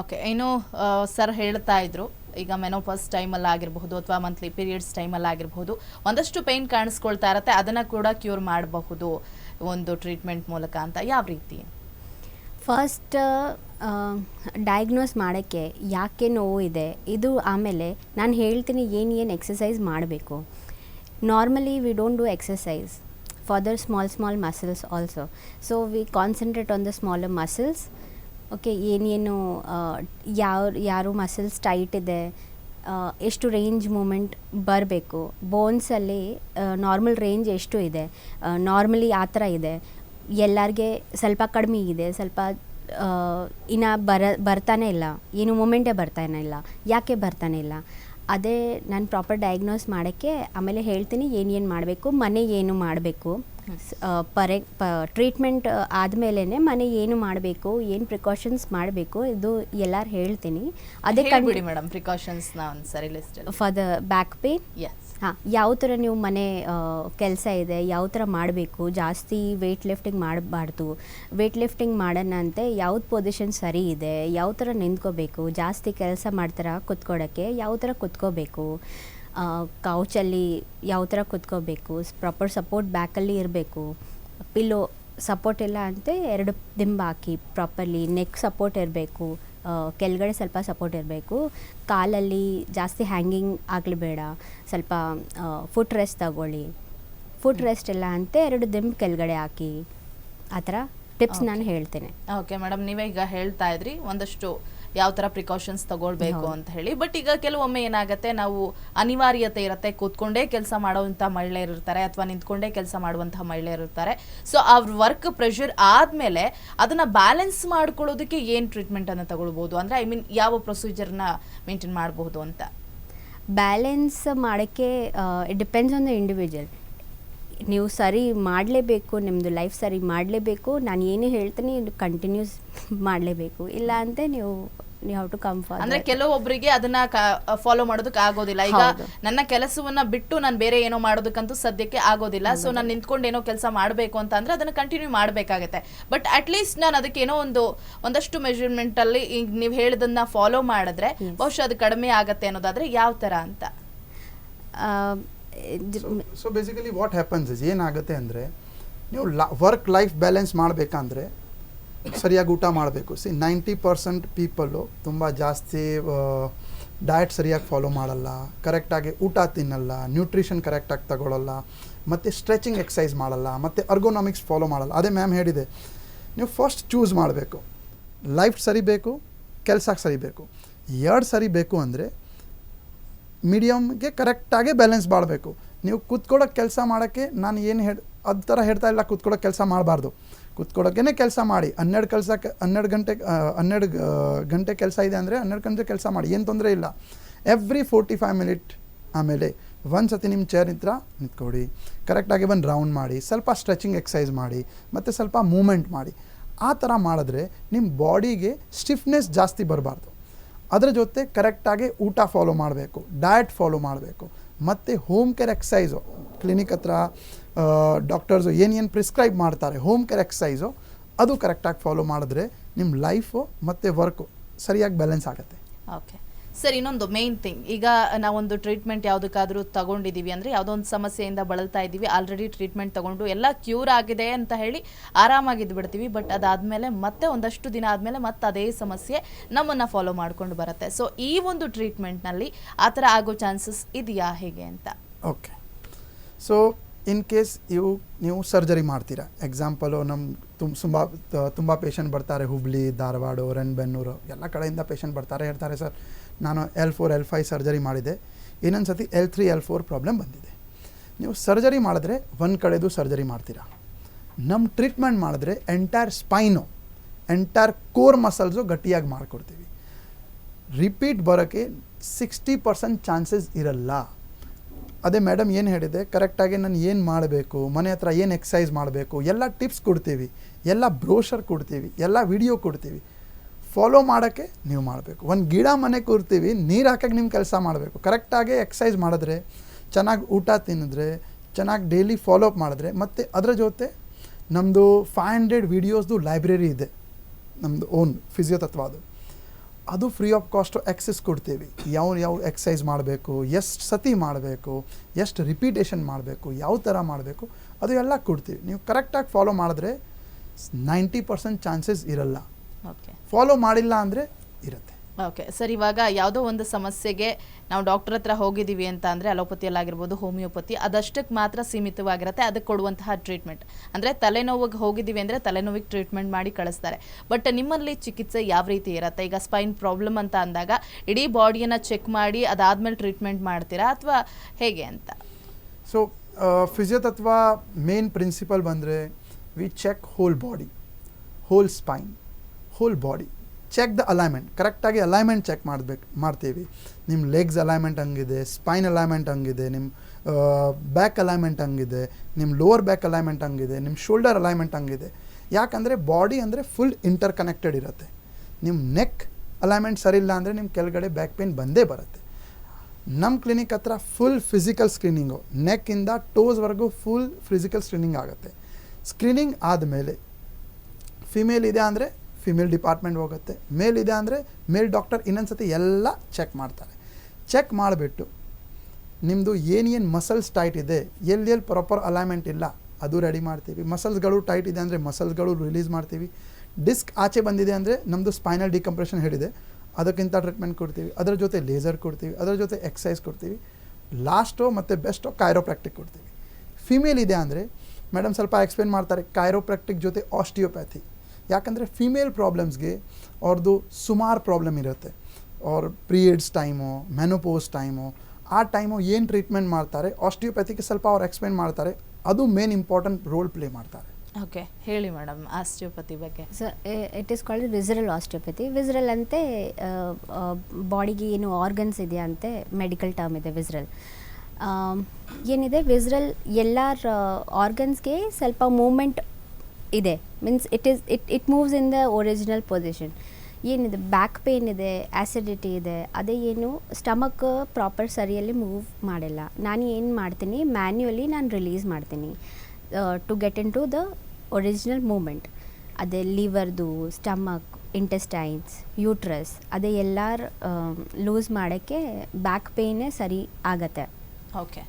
Okay ಏನು sir ಹೇಳ್ತಾ ಇದ್ರು. ಈಗ ಮೆನೋಪಾಸ್ ಟೈಮಲ್ಲಿ ಆಗಿರಬಹುದು ಅಥವಾ ಮಂತ್ಲಿ ಪೀರಿಯಡ್ಸ್ ಟೈಮಲ್ಲಿ ಆಗಿರಬಹುದು. ಒಂದಷ್ಟು ಪೇಯ್ನ್ ಕಾಣಿಸ್ಕೊಳ್ತಾ ಇರತ್ತೆ, ಅದನ್ನು ಕೂಡ ಕ್ಯೂರ್ ಮಾಡಬಹುದು ಒಂದು ಟ್ರೀಟ್ಮೆಂಟ್ ಮೂಲಕ ಅಂತ. ಯಾವ ರೀತಿ? ಫಸ್ಟ್ ಡಯಾಗ್ನೋಸ್ ಮಾಡೋಕ್ಕೆ ಯಾಕೆ ನೋವು ಇದೆ? ಇದು ಆಮೇಲೆ ನಾನು ಹೇಳ್ತೀನಿ ಏನು ಏನು ಎಕ್ಸಸೈಸ್ ಮಾಡಬೇಕು. Normally we don't do exercise for the small small muscles also so we concentrate on the smaller muscles okay, ಏನೇನು ಯಾವ, ಯಾರು ಮಸಲ್ಸ್ ಟೈಟ್ ಇದೆ ಎಷ್ಟು ರೇಂಜ್ ಮೂಮೆಂಟ್ ಬರಬೇಕು ಬೋನ್ಸಲ್ಲಿ ನಾರ್ಮಲ್ ರೇಂಜ್ ಎಷ್ಟು ಇದೆ ನಾರ್ಮಲಿ ಆ ಥರ ಇದೆ, ಎಲ್ಲರಿಗೆ ಸ್ವಲ್ಪ ಕಡಿಮೆ ಇದೆ, ಸ್ವಲ್ಪ ಇನ್ನು ಬರ, ಬರ್ತಾನೆ ಇಲ್ಲ, ಏನು ಮೂಮೆಂಟೇ ಬರ್ತಾನೆ ಇಲ್ಲ, ಯಾಕೆ ಬರ್ತಾನೆ ಇಲ್ಲ ಅದೇ ನಾನು ಪ್ರಾಪರ್ ಡಯಾಗ್ನೋಸ್ ಮಾಡೋಕ್ಕೆ ಆಮೇಲೆ ಹೇಳ್ತೀನಿ ಏನೇನು ಮಾಡಬೇಕು ಮನೆ ಏನು ಮಾಡಬೇಕು. ಪರೆ ಪ ಟ್ರೀಟ್ಮೆಂಟ್ ಆದಮೇಲೆ ಮನೆ ಏನು ಮಾಡಬೇಕು ಏನು ಪ್ರಿಕಾಷನ್ಸ್ ಮಾಡಬೇಕು ಇದು ಎಲ್ಲರೂ ಹೇಳ್ತೀನಿ. ಅದೇ ಕಂಡು ಮೇಡಮ್ ಪ್ರಿಕಾಷನ್ಸ್ನ ಒಂದು ಸರಿ list for the back pain ಹಾಂ. ಯಾವ ಥರ ನೀವು ಮನೆ ಕೆಲಸ ಇದೆ, ಯಾವ ಥರ ಮಾಡಬೇಕು? ಜಾಸ್ತಿ ವೆಯ್ಟ್ ಲಿಫ್ಟಿಂಗ್ ಮಾಡಬಾರ್ದು. ವೆಯ್ಟ್ ಲಿಫ್ಟಿಂಗ್ ಮಾಡೋಣ ಅಂತೆ ಯಾವ್ದು ಪೊಸಿಷನ್ ಸರಿ ಇದೆ? ಯಾವ ಥರ ನಿಂತ್ಕೋಬೇಕು? ಜಾಸ್ತಿ ಕೆಲಸ ಮಾಡ್ತಾರ ಕುತ್ಕೊಳ್ಳೋಕ್ಕೆ ಯಾವ ಥರ ಕುತ್ಕೋಬೇಕು? ಕೌಚಲ್ಲಿ ಯಾವ ಥರ ಕುತ್ಕೋಬೇಕು? ಪ್ರಾಪರ್ ಸಪೋರ್ಟ್ ಬ್ಯಾಕಲ್ಲಿ ಇರಬೇಕು. ಪಿಲ್ಲೋ ಸಪೋರ್ಟ್ ಇಲ್ಲ ಅಂತ, ಎರಡು ದಿಂಬ ಹಾಕಿ ಪ್ರಾಪರ್ಲಿ ನೆಕ್ ಸಪೋರ್ಟ್ ಇರಬೇಕು. ಕೆಳಗಡೆ ಸ್ವಲ್ಪ ಸಪೋರ್ಟ್ ಇರಬೇಕು. ಕಾಲಲ್ಲಿ ಜಾಸ್ತಿ ಹ್ಯಾಂಗಿಂಗ್ ಆಗಲಿ ಬೇಡ ಸ್ವಲ್ಪ ಫುಟ್ ರೆಸ್ಟ್ ತಗೊಳ್ಳಿ. ಫುಟ್ ರೆಸ್ಟ್ ಇಲ್ಲ ಅಂತ ಎರಡು ದಿಂಬು ಕೆಳಗಡೆ ಹಾಕಿ. ಆ ಥರ ಟಿಪ್ಸ್ ನಾನು ಹೇಳ್ತೇನೆ. ಓಕೆ ಮೇಡಮ್ ನೀವೇ ಈಗ ಹೇಳ್ತಾ ಇದ್ರಿ ಒಂದಷ್ಟು ಯಾವ ತರ ಪ್ರಿಕಾಷನ್ಸ್ ತಗೊಳ್ಬೇಕು ಅಂತ ಹೇಳಿ. ಬಟ್ ಈಗ ಕೆಲವೊಮ್ಮೆ ಏನಾಗುತ್ತೆ ನಾವು ಅನಿವಾರ್ಯತೆ ಇರುತ್ತೆ ಕೂತ್ಕೊಂಡೇ ಕೆಲಸ ಮಾಡುವಂಥ ಮಹಿಳೆಯರು ಇರ್ತಾರೆ ಅಥವಾ ನಿಂತ್ಕೊಂಡೇ ಕೆಲಸ ಮಾಡುವಂತಹ ಮಹಿಳೆಯರು ಇರ್ತಾರೆ. ಸೊ ಅವ್ರ ವರ್ಕ್ ಪ್ರೆಷರ್ ಆದಮೇಲೆ ಅದನ್ನ ಬ್ಯಾಲೆನ್ಸ್ ಮಾಡ್ಕೊಳ್ಳೋದಕ್ಕೆ ಟ್ರೀಟ್ಮೆಂಟ್ ಟ್ರೀಟ್ಮೆಂಟನ್ನು ತಗೊಳ್ಬೋದು? ಅಂದ್ರೆ ಐ ಮೀನ್ ಯಾವ ಪ್ರೊಸೀಜರ್ನ ಮೇಂಟೈನ್ ಮಾಡಬಹುದು ಅಂತ? ಬ್ಯಾಲೆನ್ಸ್ ಮಾಡೋಕ್ಕೆ it depends on the individual ನೀವು ಸರಿ ಮಾಡಲೇಬೇಕು ನಿಮ್ಮದು ಲೈಫ್ ಸರಿ ಮಾಡಲೇಬೇಕು ನಾನು ಏನೇ ಹೇಳ್ತೀನಿ ಕಂಟಿನ್ಯೂಸ್ ಮಾಡಲೇಬೇಕು. ಇಲ್ಲ ಅಂತ ನೀವು ನೀವು ಹೌ ಟು ಕಮ್ ಅಂದ್ರೆ ಕೆಲವೊಬ್ಬರಿಗೆ ಅದನ್ನ ಫಾಲೋ ಮಾಡೋದಕ್ಕೆ ಆಗೋದಿಲ್ಲ. ಈಗ ನನ್ನ ಕೆಲಸವನ್ನ ಬಿಟ್ಟು ನಾನು ಬೇರೆ ಏನೋ ಮಾಡೋದಕ್ಕಂತೂ ಸದ್ಯಕ್ಕೆ ಆಗೋದಿಲ್ಲ. ಸೊ ನಾನು ನಿಂತ್ಕೊಂಡು ಏನೋ ಕೆಲಸ ಮಾಡಬೇಕು ಅಂತ ಅಂದ್ರೆ ಅದನ್ನ ಕಂಟಿನ್ಯೂ ಮಾಡಬೇಕಾಗತ್ತೆ. ಬಟ್ ಅಟ್ ಲೀಸ್ಟ್ ನಾನು ಅದಕ್ಕೆ ಏನೋ ಒಂದು ಒಂದಷ್ಟು ಮೆಜರ್ಮೆಂಟ್ ಅಲ್ಲಿ ಈಗ ನೀವು ಹೇಳದನ್ನ ಫಾಲೋ ಮಾಡಿದ್ರೆ. ಬಹುಶಃ ಅದು ಕಡಿಮೆ ಆಗತ್ತೆ ಅನ್ನೋದಾದ್ರೆ ಯಾವ ತರ ಅಂತ? So basically what happens is ಏನಾಗುತ್ತೆ ಅಂದರೆ ನೀವು ವರ್ಕ್ ಲೈಫ್ ಬ್ಯಾಲೆನ್ಸ್ ಮಾಡಬೇಕಂದ್ರೆ ಸರಿಯಾಗಿ ಊಟ ಮಾಡಬೇಕು. ಸಿ ನೈಂಟಿ ಪರ್ಸೆಂಟ್ ಪೀಪಲ್ಲು ತುಂಬ ಜಾಸ್ತಿ ಡಯಟ್ ಸರಿಯಾಗಿ ಫಾಲೋ ಮಾಡಲ್ಲ ಕರೆಕ್ಟಾಗಿ ಊಟ ತಿನ್ನಲ್ಲ ನ್ಯೂಟ್ರಿಷನ್ ಕರೆಕ್ಟಾಗಿ ತಗೊಳ್ಳಲ್ಲ ಮತ್ತು ಸ್ಟ್ರೆಚಿಂಗ್ ಎಕ್ಸಸೈಸ್ ಮಾಡಲ್ಲ, ಮತ್ತು ಅರ್ಗೋನಾಮಿಕ್ಸ್ ಫಾಲೋ ಮಾಡಲ್ಲ. ಅದೇ ಮ್ಯಾಮ್ ಹೇಳಿದೆ, ನೀವು ಫಸ್ಟ್ ಚೂಸ್ ಮಾಡಬೇಕು. ಲೈಫ್ ಸರಿಬೇಕು, ಕೆಲಸಕ್ಕೆ ಸರಿಬೇಕು. ಎರಡು ಸರಿ ಬೇಕು ಅಂದರೆ ಮೀಡಿಯಮ್ಗೆ ಕರೆಕ್ಟಾಗಿ ಬ್ಯಾಲೆನ್ಸ್ ಮಾಡಬೇಕು ನೀವು ಕೂತ್ಕೊಳ್ಳೋಕೆ ಕೆಲಸ ಮಾಡೋಕ್ಕೆ ನಾನು ಏನು ಹೇಳಿ, ಅದು ಥರ ಹೇಳ್ತಾ ಇಲ್ಲ ಕೂತ್ಕೊಳ್ಳೋಕೆ ಕೆಲಸ ಮಾಡಬಾರ್ದು. ಕೂತ್ಕೊಳ್ಳೋಕ್ಕೇ ಕೆಲಸ ಮಾಡಿ. ಹನ್ನೆರಡು ಕೆಲಸ ಹನ್ನೆರಡು ಗಂಟೆ ಹನ್ನೆರಡು ಗಂಟೆ ಕೆಲಸ ಇದೆ ಅಂದರೆ ಹನ್ನೆರಡು ಗಂಟೆ ಕೆಲಸ ಮಾಡಿ. ಏನು ತೊಂದರೆ ಇಲ್ಲ. ಎವ್ರಿ ಫೋರ್ಟಿ ಫೈವ್ ಮಿನಿಟ್ ಆಮೇಲೆ ಒಂದು ಸತಿ ನಿಮ್ಮ ಚೇರ್ ಹತ್ರ ನಿಂತ್ಕೊಡಿ. ಕರೆಕ್ಟಾಗಿ ಒಂದು ರೌಂಡ್ ಮಾಡಿ. ಸ್ವಲ್ಪ ಸ್ಟ್ರೆಚಿಂಗ್ ಎಕ್ಸಸೈಸ್ ಮಾಡಿ. ಮತ್ತು ಸ್ವಲ್ಪ ಮೂಮೆಂಟ್ ಮಾಡಿ. ಆ ಥರ ಮಾಡಿದ್ರೆ ನಿಮ್ಮ ಬಾಡಿಗೆ ಸ್ಟಿಫ್ನೆಸ್ ಜಾಸ್ತಿ ಬರಬಾರ್ದು. ಅದರ ಜೊತೆ ಕರೆಕ್ಟಾಗಿ ಊಟ ಫಾಲೋ ಮಾಡಬೇಕು ಡಯಟ್ ಫಾಲೋ ಮಾಡಬೇಕು. ಮತ್ತು ಹೋಮ್ ಕೇರ್ ಎಕ್ಸಸೈಸು ಕ್ಲಿನಿಕ್ ಹತ್ರ ಡಾಕ್ಟರ್ಸು ಏನೇನು ಪ್ರಿಸ್ಕ್ರೈಬ್ ಮಾಡ್ತಾರೆ ಹೋಮ್ ಕೇರ್ ಎಕ್ಸಸೈಸು ಅದು ಕರೆಕ್ಟಾಗಿ ಫಾಲೋ ಮಾಡಿದ್ರೆ ನಿಮ್ಮ ಲೈಫು ಮತ್ತು ವರ್ಕು ಸರಿಯಾಗಿ ಬ್ಯಾಲೆನ್ಸ್ ಆಗುತ್ತೆ. ಓಕೆ ಸರ್, ಇನ್ನೊಂದು ಮೇನ್ ಥಿಂಗ್ ಈಗ ನಾವೊಂದು ಟ್ರೀಟ್ಮೆಂಟ್ ಯಾವುದಕ್ಕಾದರೂ ತಗೊಂಡಿದ್ದೀವಿ ಅಂದರೆ ಯಾವುದೋ ಒಂದು ಸಮಸ್ಯೆಯಿಂದ ಬಳಲ್ತಾ ಇದ್ದೀವಿ ಆಲ್ರೆಡಿ ಟ್ರೀಟ್ಮೆಂಟ್ ತಗೊಂಡು ಎಲ್ಲ ಕ್ಯೂರ್ ಆಗಿದೆ ಅಂತ ಹೇಳಿ ಆರಾಮಾಗಿದ್ದು ಬಿಡ್ತೀವಿ. ಬಟ್ ಅದಾದಮೇಲೆ ಮತ್ತೆ ಒಂದಷ್ಟು ದಿನ ಆದಮೇಲೆ ಮತ್ತೆ ಅದೇ ಸಮಸ್ಯೆ ನಮ್ಮನ್ನು ಫಾಲೋ ಮಾಡ್ಕೊಂಡು ಬರುತ್ತೆ. ಸೊ ಈ ಒಂದು ಟ್ರೀಟ್ಮೆಂಟ್ನಲ್ಲಿ ಆ ಥರ ಆಗೋ ಚಾನ್ಸಸ್ ಇದೆಯಾ ಹೇಗೆ ಅಂತ? ಓಕೆ ಸೊ ಇನ್ ಕೇಸ್ ಇವು ನೀವು ಸರ್ಜರಿ ಮಾಡ್ತೀರಾ. ಎಕ್ಸಾಂಪಲು ನಮ್ಮ ತುಂಬ ತುಂಬ ತುಂಬ ಪೇಷಂಟ್ ಬರ್ತಾರೆ. ಹುಬ್ಳಿ, ಧಾರವಾಡ ರಣಬೆನ್ನೂರು ಎಲ್ಲ ಕಡೆಯಿಂದ ಪೇಷಂಟ್ ಬರ್ತಾರೆ, ಹೇಳ್ತಾರೆ, ಸರ್, ನಾನು L four L five surgery ಮಾಡಿದೆ. ಇನ್ನೊಂದು ಸತಿ L three L four problem ಬಂದಿದೆ. ನೀವು ಸರ್ಜರಿ ಮಾಡಿದ್ರೆ ಒಂದು ಕಡೆದು ಸರ್ಜರಿ ಮಾಡ್ತೀರಾ? ನಮ್ಮ ಟ್ರೀಟ್ಮೆಂಟ್ ಮಾಡಿದ್ರೆ entire spine entire core muscles ಗಟ್ಟಿಯಾಗಿ ಮಾಡಿಕೊಡ್ತೀವಿ. ರಿಪೀಟ್ ಬರೋಕ್ಕೆ ಸಿಕ್ಸ್ಟಿ ಪರ್ಸೆಂಟ್ ಚಾನ್ಸಸ್ ಇರಲ್ಲ. ಅದೇ ಮೇಡಮ್ ಏನು ಹೇಳಿದೆ ಕರೆಕ್ಟಾಗಿ ನಾನು ಏನು ಮಾಡಬೇಕು, ಮನೆ ಹತ್ರ ಏನು ಎಕ್ಸಸೈಸ್ ಮಾಡಬೇಕು, ಎಲ್ಲ ಟಿಪ್ಸ್ ಕೊಡ್ತೀವಿ, ಎಲ್ಲ ಬ್ರೋಷರ್ ಕೊಡ್ತೀವಿ, ಎಲ್ಲ ವಿಡಿಯೋ ಕೊಡ್ತೀವಿ. ಫಾಲೋ ಮಾಡೋಕ್ಕೆ ನೀವು ಮಾಡಬೇಕು. ಒಂದು ಗಿಡ ಮನೆ ಕೂರ್ತೀವಿ ನೀರು ಹಾಕೋಕ್ಕೆ ನಿಮ್ಮ ಕೆಲಸ ಮಾಡಬೇಕು. ಕರೆಕ್ಟಾಗಿ ಎಕ್ಸಸೈಸ್ ಮಾಡಿದ್ರೆ, ಚೆನ್ನಾಗಿ ಊಟ ತಿನ್ನಿದ್ರೆ ಚೆನ್ನಾಗಿ ಡೈಲಿ ಫಾಲೋ ಅಪ್ ಮಾಡಿದ್ರೆ, ಮತ್ತು ಅದರ ಜೊತೆ ನಮ್ಮದು ಫೈವ್ ಹಂಡ್ರೆಡ್ ವೀಡಿಯೋಸ್ದು ಲೈಬ್ರರಿ ಇದೆ. ನಮ್ಮದು ಓನ್ ಫಿಸಿಯೋತತ್ವ ಅದು. ಅದು ಫ್ರೀ ಆಫ್ ಕಾಸ್ಟು ಎಕ್ಸಸ್ ಕೊಡ್ತೀವಿ. ಯಾವ ಯಾವ ಎಕ್ಸಸೈಸ್ ಮಾಡಬೇಕು ಎಷ್ಟು ಸತಿ ಮಾಡಬೇಕು ಎಷ್ಟು ರಿಪೀಟೇಷನ್ ಮಾಡಬೇಕು ಯಾವ ಥರ ಮಾಡಬೇಕು ಅದು ಎಲ್ಲ ಕೊಡ್ತೀವಿ. ನೀವು ಕರೆಕ್ಟಾಗಿ ಫಾಲೋ ಮಾಡಿದ್ರೆ ನೈಂಟಿ ಪರ್ಸೆಂಟ್ ಚಾನ್ಸಸ್ ಇರಲ್ಲ. ಫಾಲೋ ಮಾಡಿಲ್ಲ ಅಂದರೆ ಇರುತ್ತೆ. ಓಕೆ ಸರ್ ಇವಾಗ ಯಾವುದೋ ಒಂದು ಸಮಸ್ಯೆಗೆ ನಾವು ಡಾಕ್ಟರ್ ಹತ್ರ ಹೋಗಿದ್ದೀವಿ ಅಂತ ಅಂದರೆ ಅಲೋಪತಿಯಲ್ಲಾಗಿರ್ಬೋದು, ಹೋಮಿಯೋಪತಿ ಅದಷ್ಟಕ್ಕೆ ಮಾತ್ರ ಸೀಮಿತವಾಗಿರುತ್ತೆ, ಅದಕ್ಕೆ ಕೊಡುವಂತಹ ಟ್ರೀಟ್ಮೆಂಟ್ ಅಂದರೆ ತಲೆನೋವಿಗೆ ಹೋಗಿದ್ದೀವಿ ಅಂದರೆ ತಲೆನೋವಿಗೆ ಟ್ರೀಟ್ಮೆಂಟ್ ಮಾಡಿ ಕಳಿಸ್ತಾರೆ. ಬಟ್ ನಿಮ್ಮಲ್ಲಿ ಚಿಕಿತ್ಸೆ ಯಾವ ರೀತಿ ಇರುತ್ತೆ? ಈಗ ಸ್ಪೈನ್ ಪ್ರಾಬ್ಲಮ್ ಅಂತ ಅಂದಾಗ ಇಡೀ ಬಾಡಿಯನ್ನು ಚೆಕ್ ಮಾಡಿ ಅದಾದಮೇಲೆ ಟ್ರೀಟ್ಮೆಂಟ್ ಮಾಡ್ತೀರಾ ಅಥವಾ ಹೇಗೆ ಅಂತ? ಸೊ ಅಥವಾ ಮೇನ್ ಪ್ರಿನ್ಸಿಪಲ್ ಬಂದರೆ we check whole body whole spine whole body check the alignment ಕರೆಕ್ಟಾಗಿ ಅಲೈನ್ಮೆಂಟ್ ಚೆಕ್ ಮಾಡಬೇಕು, ಮಾಡ್ತೀವಿ. ನಿಮ್ಮ ಲೆಗ್ಸ್ ಅಲೈನ್ಮೆಂಟ್ ಹಂಗಿದೆ ಸ್ಪೈನ್ ಅಲೈನ್ಮೆಂಟ್ ಹಂಗಿದೆ ನಿಮ್ಮ ಬ್ಯಾಕ್ ಅಲೈನ್ಮೆಂಟ್ ಹಂಗಿದೆ ನಿಮ್ಮ ಲೋವರ್ ಬ್ಯಾಕ್ ಅಲೈನ್ಮೆಂಟ್ ಹಂಗಿದೆ ನಿಮ್ಮ ಶೋಲ್ಡರ್ ಅಲೈನ್ಮೆಂಟ್ ಹಂಗಿದೆ. ಯಾಕಂದರೆ ಬಾಡಿ ಅಂದರೆ ಫುಲ್ ಇಂಟರ್ ಕನೆಕ್ಟೆಡ್ ಇರುತ್ತೆ. ನಿಮ್ಮ ನೆಕ್ ಅಲೈನ್ಮೆಂಟ್ ಸರಿ ಇಲ್ಲ ಅಂದರೆ ನಿಮ್ಮ ಕೆಳಗಡೆ ಬ್ಯಾಕ್ ಪೇನ್ ಬಂದೇ ಬರುತ್ತೆ. ನಮ್ಮ ಕ್ಲಿನಿಕ್ ಹತ್ರ ಫುಲ್ ಫಿಸಿಕಲ್ ಸ್ಕ್ರೀನಿಂಗು ನೆಕ್ಕಿಂದ ಟೋಸ್ವರೆಗೂ ಫುಲ್ ಫಿಸಿಕಲ್ ಸ್ಕ್ರೀನಿಂಗ್ ಆಗುತ್ತೆ. ಸ್ಕ್ರೀನಿಂಗ್ ಆದಮೇಲೆ ಫಿಮೇಲ್ ಇದೆ ಅಂದರೆ ಫಿಮೇಲ್ ಡಿಪಾರ್ಟ್ಮೆಂಟ್ ಹೋಗುತ್ತೆ. ಮೇಲ್ ಇದೆ ಅಂದರೆ ಮೇಲ್ ಡಾಕ್ಟರ್ ಇನ್ನೊಂದ್ಸತಿ ಎಲ್ಲ ಚೆಕ್ ಮಾಡ್ತಾರೆ. ಚೆಕ್ ಮಾಡಿಬಿಟ್ಟು ನಿಮ್ಮದು ಏನೇನು ಮಸಲ್ಸ್ ಟೈಟ್ ಇದೆ, ಎಲ್ಲಿ ಎಲ್ಲಿ ಪ್ರಾಪರ್ ಅಲೈನ್ಮೆಂಟ್ ಇಲ್ಲ, ಅದು ರೆಡಿ ಮಾಡ್ತೀವಿ. ಮಸಲ್ಸ್ಗಳು ಟೈಟ್ ಇದೆ ಅಂದರೆ ಮಸಲ್ಸ್ಗಳು ರಿಲೀಸ್ ಮಾಡ್ತೀವಿ. ಡಿಸ್ಕ್ ಆಚೆ ಬಂದಿದೆ ಅಂದರೆ ನಮ್ಮದು ಸ್ಪೈನಲ್ ಡಿಕಂಪ್ರೆಷನ್ ಹೇಳಿದೆ. ಅದಕ್ಕಿಂತ ಟ್ರೀಟ್ಮೆಂಟ್ ಕೊಡ್ತೀವಿ. ಅದರ ಜೊತೆ ಲೇಸರ್ ಕೊಡ್ತೀವಿ. ಅದರ ಜೊತೆ ಎಕ್ಸಸೈಸ್ ಕೊಡ್ತೀವಿ. ಲಾಸ್ಟು ಮತ್ತು ಬೆಸ್ಟು ಕೈರೋಪ್ರಾಕ್ಟಿಕ್ ಕೊಡ್ತೀವಿ. ಫಿಮೇಲ್ ಇದೆ ಅಂದರೆ ಮೇಡಮ್ ಸ್ವಲ್ಪ ಎಕ್ಸ್ಪ್ಲೇನ್ ಮಾಡ್ತಾರೆ ಕೈರೋಪ್ರಾಕ್ಟಿಕ್ ಜೊತೆ ಆಸ್ಟಿಯೋಪ್ಯಾಥಿ ಯಾಕಂದರೆ ಫಿಮೇಲ್ ಪ್ರಾಬ್ಲಮ್ಸ್ಗೆ ಅವ್ರದ್ದು ಸುಮಾರು ಪ್ರಾಬ್ಲಮ್ ಇರುತ್ತೆ. ಅವ್ರ ಪೀರಿಯಡ್ಸ್ ಟೈಮು ಮೆನೋಪೋಸ್ ಟೈಮು ಆ ಟೈಮು ಏನು ಟ್ರೀಟ್ಮೆಂಟ್ ಮಾಡ್ತಾರೆ ಆಸ್ಟಿಯೋಪ್ಯಾಥಿಗೆ ಸ್ವಲ್ಪ ಅವ್ರು ಎಕ್ಸ್ಪ್ಲೇನ್ ಮಾಡ್ತಾರೆ ಅದು ಮೇನ್ ಇಂಪಾರ್ಟೆಂಟ್ ರೋಲ್ ಪ್ಲೇ ಮಾಡ್ತಾರೆ. ಓಕೆ ಹೇಳಿ ಮೇಡಮ್ ಆಸ್ಟಿಯೋಪತಿ ಬಗ್ಗೆ. So it is called visceral osteopathy visceral ಅಂತೆ ಬಾಡಿಗೆ ಏನು ಆರ್ಗನ್ಸ್ ಇದೆಯಾ ಅಂತೆ ಮೆಡಿಕಲ್ ಟರ್ಮ್ ಇದೆ ವಿಸರಲ್ ಏನಿದೆ? ವಿಸರಲ್ ಎಲ್ಲರ ಆರ್ಗನ್ಸ್ಗೆ ಸ್ವಲ್ಪ ಮೂಮೆಂಟ್ ಇದೆ. Means it is it it moves in the original position ಏನಿದೆ? ಬ್ಯಾಕ್ ಪೇನ್ ಇದೆ ಆ್ಯಸಿಡಿಟಿ ಇದೆ ಅದೇ ಏನು? ಸ್ಟಮಕ್ ಪ್ರಾಪರ್ ಸರಿಯಲ್ಲಿ ಮೂವ್ ಮಾಡಿಲ್ಲ. ನಾನು ಏನು ಮಾಡ್ತೀನಿ? ಮ್ಯಾನ್ಯುವಲಿ ನಾನು ರಿಲೀಸ್ ಮಾಡ್ತೀನಿ. To get in to the original movement ಅದೇ ಲಿವರ್ದು ಸ್ಟಮಕ್ ಇಂಟೆಸ್ಟೈನ್ಸ್ ಯೂಟ್ರಸ್ ಅದೇ ಎಲ್ಲರ ಲೂಸ್ ಮಾಡೋಕ್ಕೆ ಬ್ಯಾಕ್ ಪೇಯ್ನೇ ಸರಿ ಆಗತ್ತೆ. ಓಕೆ